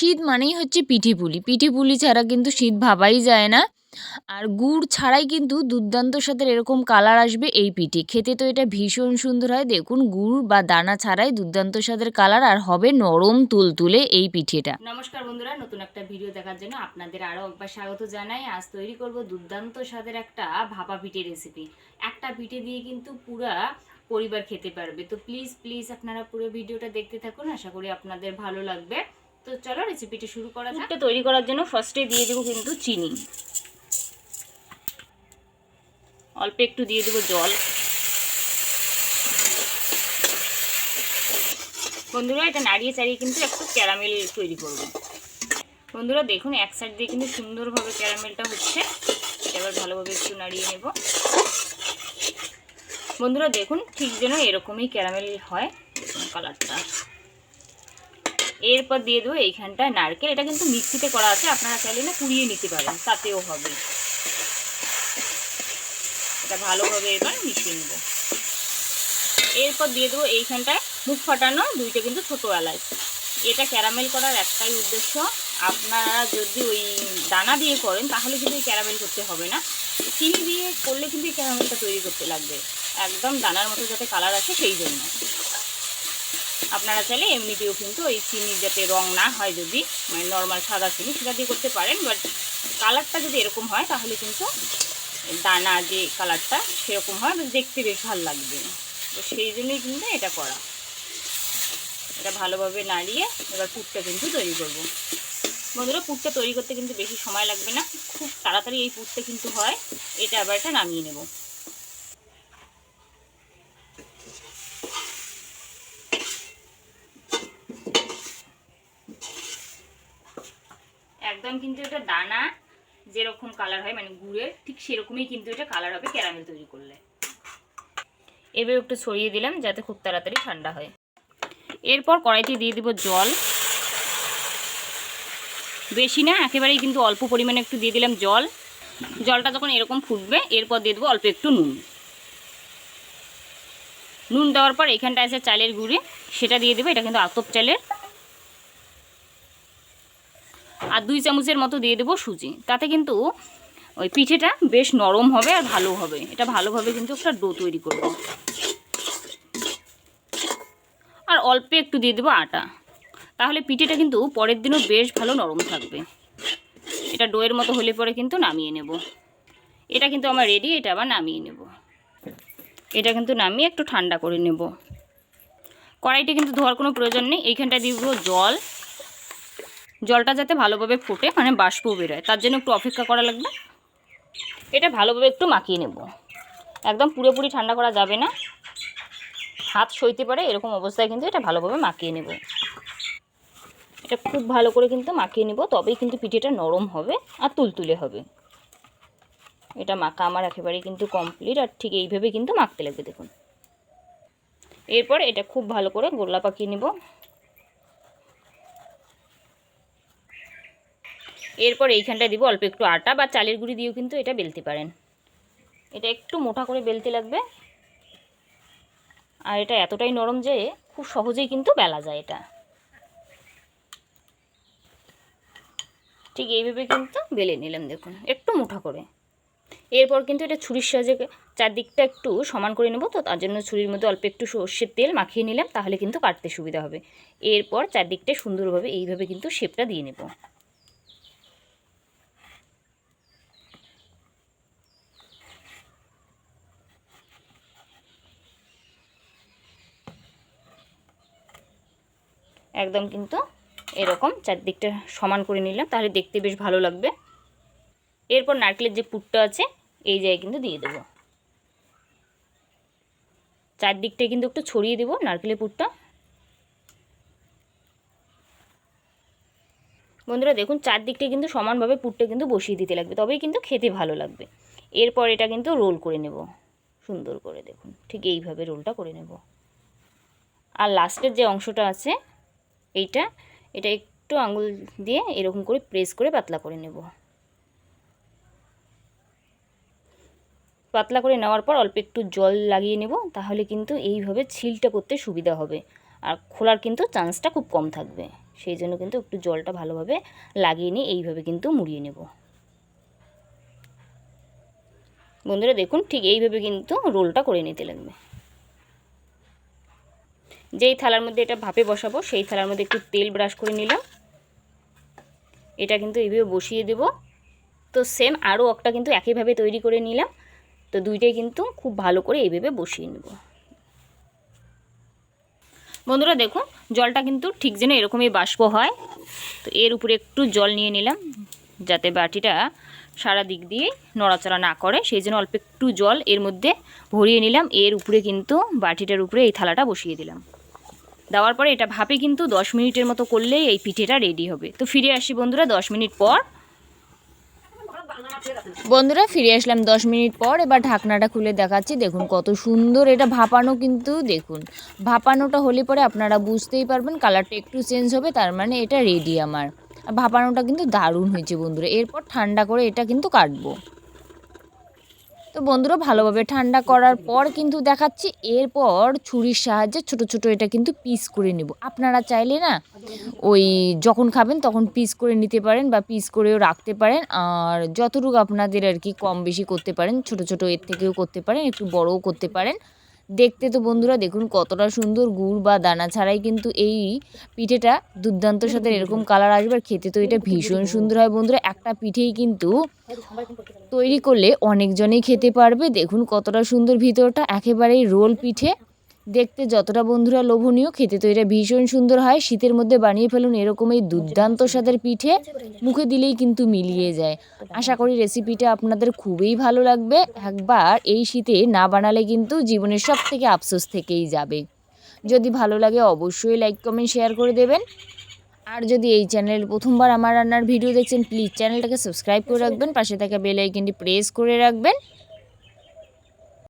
শীত মানেই হচ্ছে পিঠে পুলি। পিঠে পুলি ছাড়া কিন্তু শীত ভাবাই যায় না। আর গুড় ছাড়াই কিন্তু দুর্দান্ত স্বাদের এরকম কালার আসবে এই পিঠে। খেতে তো এটা ভীষণ সুন্দর হয়। দেখুন, গুড় বা দানা ছাড়াই দুর্দান্ত স্বাদের কালার আর হবে নরম তুলতুলে এই পিঠেটা। নমস্কার বন্ধুরা, নতুন একটা ভিডিও দেখার জন্য আপনাদের আরও একবার স্বাগত জানাই। আজ তৈরি করব দুর্দান্ত স্বাদের একটা ভাপা পিঠে রেসিপি একটা পিঠে দিয়ে কিন্তু পুরা পরিবার খেতে পারবে। তো প্লিজ প্লিজ আপনারা পুরো ভিডিওটা দেখতে থাকুন। আশা করি আপনাদের ভালো লাগবে। তো চলো রেসিপিটা শুরু করা যাক। তৈরি করার জন্য ফার্স্টে দিয়ে দেবো কিন্তু চিনি। অল্প একটু দিয়ে দেবো জল। বন্ধুরা, এটা নাড়িয়ে চাড়িয়ে কিন্তু একটু ক্যারামেল তৈরি করব। বন্ধুরা, দেখুন, এক সাইড দিয়ে কিন্তু সুন্দরভাবে ক্যারামেলটা হচ্ছে। এবার ভালোভাবে একটু নাড়িয়ে নেব। বন্ধুরা, দেখুন, ঠিক যেন এরকমই ক্যারামেল হয়। কালারটা এরপর দিয়ে দেবো এইখানটায় নারকেল। এটা কিন্তু মিক্সিতে করা আছে, আপনারা চাইলে না কুড়িয়ে নিতে পারেন, তাতেও হবে। এটা ভালোভাবে এবার মিশিয়ে নেব। এরপর দিয়ে দেবো এইখানটায় মুখ ফাটানো দুইটা কিন্তু ছোটো এলাচ। এটা ক্যারামেল করার একটাই উদ্দেশ্য। আপনারা যদি ওই দানা দিয়ে করেন, তাহলে কিন্তু এই ক্যারামেল করতে হবে না। চিনি দিয়ে করলে কিন্তু এই ক্যারামেলটা তৈরি করতে লাগবে। একদম দানার মতো যাতে কালার আসে সেই জন্য। আপনারা চাইলে এমনিতেও কিন্তু ওই চিনির যাতে রং না হয় যদি মানে নর্মাল সাদা চিনি, সেটা দিয়ে করতে পারেন। বাট কালারটা যদি এরকম হয়, তাহলে কিন্তু দানা যে কালারটা সেরকম হয় দেখতে বেশ ভালো লাগবে। তো সেই জন্যই কিন্তু এটা করা। এটা ভালোভাবে নাড়িয়ে এবার পুরটা কিন্তু তৈরি করব। বন্ধুরা, পুরটা তৈরি করতে কিন্তু বেশি সময় লাগবে না। খুব তাড়াতাড়ি এই পুরটা কিন্তু হয়। এটা আবার এটা নামিয়ে নেব। একদম কিন্তু এটা দানা যেরকম কালার হয় মানে গুড়ের, ঠিক সেরকমই কিন্তু এটা কালার হবে ক্যারামেল তৈরি করলে। এবার একটু ছড়িয়ে দিলাম যাতে খুব তাড়াতাড়ি ঠান্ডা হয়। এরপর কড়াইতে দিয়ে দিব জল। বেশি না, একেবারেই কিন্তু অল্প পরিমাণে একটু দিয়ে দিলাম জল। জলটা যখন এরকম ফুটবে, এরপর দিয়ে দেবো অল্প একটু নুন। নুন দেওয়ার পর এখানটা আছে চালের গুঁড়ি, সেটা দিয়ে দেবো, এটা কিন্তু আতপ চালের। আর দুই চামচের মতো দিয়ে দেবো সুজি। তাতে কিন্তু ওই পিঠেটা বেশ নরম হবে আর ভালো হবে। এটা ভালোভাবে কিন্তু একটা ডো তৈরি করব। আর অল্প একটু দিয়ে দেবো আটা। তাহলে পিঠেটা কিন্তু পরের দিনও বেশ ভালো নরম থাকবে। এটা ডোয়ের মতো হলে পরে কিন্তু নামিয়ে নেব। এটা কিন্তু আমার রেডি এটা আবার নামিয়ে নেব। এটা কিন্তু নামিয়ে একটু ঠান্ডা করে নেব। কড়াইটা কিন্তু ধোয়ার কোনো প্রয়োজন নেই। এইখানটা দিব জল। জলটা যাতে ভালোভাবে ফুটে মানে বাষ্প বেরোয়, তার জন্য একটু অপেক্ষা করা লাগবে। এটা ভালোভাবে একটু মাখিয়ে নেব। একদম পুরোপুরি ঠান্ডা করা যাবে না। হাত সইতে পারে, এরকম অবস্থায় কিন্তু এটা ভালোভাবে মাখিয়ে নেব। এটা খুব ভালো করে কিন্তু মাখিয়ে নেব, তবেই কিন্তু পিঠেটা নরম হবে আর তুলতুলে হবে। এটা মাখা আমার একেবারেই কিন্তু কমপ্লিট আর ঠিক এইভাবে কিন্তু মাখতে লাগবে, দেখুন। এরপর এটা খুব ভালো করে গোল্লা পাকিয়ে নেব। এরপর এইখানটায় দিব অল্প একটু আটা বা চালের গুঁড়ি দিয়েও কিন্তু এটা বেলতে পারেন। এটা একটু মোটা করে বেলতে লাগবে। আর এটা এতটাই নরম যে খুব সহজেই কিন্তু বেলা যায় এটা। ঠিক এইভাবে কিন্তু বেলে নিলাম, দেখুন, একটু মোটা করে। এরপর কিন্তু এটা ছুরির সাহায্যে চারদিকটা একটু সমান করে নেব, তো তার জন্য ছুরির মধ্যে অল্প একটু সর্ষের তেল মাখিয়ে নিলাম, তাহলে কিন্তু কাটতে সুবিধা হবে। এরপর চারদিকটা সুন্দরভাবে এইভাবে কিন্তু শেপটা দিয়ে নেব। একদম কিন্তু এরকম চারদিকটা সমান করে নিলাম, তাহলে দেখতে বেশ ভালো লাগবে। এরপর নারকেলের যে পুরটা আছে, এই জায়গায় কিন্তু দিয়ে দেবো। চারদিকটা কিন্তু একটু ছড়িয়ে দেবো নারকেলের পুরটা। বন্ধুরা, দেখুন চারদিকটা কিন্তু সমানভাবে পুরটা কিন্তু বসিয়ে দিতে লাগবে, তবেই কিন্তু খেতে ভালো লাগবে। এরপর এটা কিন্তু রোল করে নেব, সুন্দর করে, দেখুন, ঠিক এইভাবে রোলটা করে নেব। আর লাস্টের যে অংশটা আছে এইটা, এটা একটু আঙুল দিয়ে এরকম করে প্রেস করে পাতলা করে নেব। পাতলা করে নেওয়ার পর অল্প একটু জল লাগিয়ে নেব, তাহলে কিন্তু এইভাবে ছিলটা করতে সুবিধা হবে। আর খোলার কিন্তু চান্সটা খুব কম থাকবে। সেই জন্য কিন্তু একটু জলটা ভালোভাবে লাগিয়ে নিয়ে এইভাবে কিন্তু মুড়িয়ে নেব। বন্ধুরা দেখুন, ঠিক এইভাবে কিন্তু রোলটা করে নিতে লাগবে। যেই থালার মধ্যে এটা ভাপে বসাবো, সেই থালার মধ্যে একটু তেল ব্রাশ করে নিলাম। এটা কিন্তু এইভাবে বসিয়ে দেব। তো সেম আরও অকটা কিন্তু একইভাবে তৈরি করে নিলাম। তো দুইটাই কিন্তু খুব ভালো করে এইভাবে বসিয়ে নেব। বন্ধুরা দেখুন, জলটা কিন্তু ঠিক যেন এরকমই বাষ্প হয়। তো এর উপরে একটু জল নিয়ে নিলাম, যাতে বাটিটা সারা দিক দিয়ে নড়াচড়া না করে। সেই জন্য অল্প একটু জল এর মধ্যে ভরিয়ে নিলাম। এর উপরে কিন্তু বাটিটার উপরে এই থালাটা বসিয়ে দিলাম। দেওয়ার পরে এটা ভাপে কিন্তু দশ মিনিটের মতো করলেই এই পিঠেটা রেডি হবে। তো ফিরে আসি বন্ধুরা, দশ মিনিট পর। বন্ধুরা, ফিরে আসলাম দশ মিনিট পর। এবার ঢাকনাটা খুলে দেখাচ্ছি। দেখুন কত সুন্দর এটা ভাপানো কিন্তু, দেখুন। ভাপানোটা হলে পরে আপনারা বুঝতেই পারবেন কালারটা একটু চেঞ্জ হবে, তার মানে এটা রেডি আমার। ভাপানোটা কিন্তু দারুণ হয়েছে বন্ধুরা। এরপর ঠান্ডা করে এটা কিন্তু কাটবো। তো বন্ধুরা, ভালোভাবে ঠান্ডা করার পর কিন্তু দেখাচ্ছি, এরপর ছুরির সাহায্যে ছোট ছোট এটা কিন্তু পিস করে নেব। আপনারা চাইলে না, ওই যখন খাবেন তখন পিস করে নিতে পারেন বা পিস করেও রাখতে পারেন। আর যতটুকু আপনাদের আর কি কম বেশি করতে পারেন, ছোট ছোট এর থেকেও করতে পারেন, একটু বড়ও করতে পারেন। দেখতে তো বন্ধুরা দেখুন কতটা সুন্দর গুড় বা দানা ছাড়াই কিন্তু এই পিঠেটা দুর্দান্ত সাথে এরকম কালার আসবে। আর খেতে তো এটা ভীষণ সুন্দর হয় বন্ধুরা। একটা পিঠেই কিন্তু তৈরি করলে অনেকজনেই খেতে পারবে। দেখুন কতটা সুন্দর ভিতরটা। একেবারেই রোল পিঠে। দেখতে যতটা বন্ধুরা লোভনীয়, খেতে তো এটা ভীষণ সুন্দর হয়। শীতের মধ্যে বানিয়ে ফেলুন এরকম এই দুর্দান্ত স্বাদের পিঠে। মুখে দিলেই কিন্তু মিলিয়ে যায়। আশা করি রেসিপিটা আপনাদের খুবই ভালো লাগবে। একবার এই শীতে না বানালে কিন্তু জীবনের সব থেকে আফসোস থেকেই যাবে। যদি ভালো লাগে অবশ্যই লাইক কমেন্ট শেয়ার করে দেবেন। আর যদি এই চ্যানেল প্রথমবার আমার রান্নার ভিডিও দেখছেন প্লিজ চ্যানেলটাকে সাবস্ক্রাইব করে রাখবেন। পাশে থাকা বেল আইকনটি প্রেস করে রাখবেন।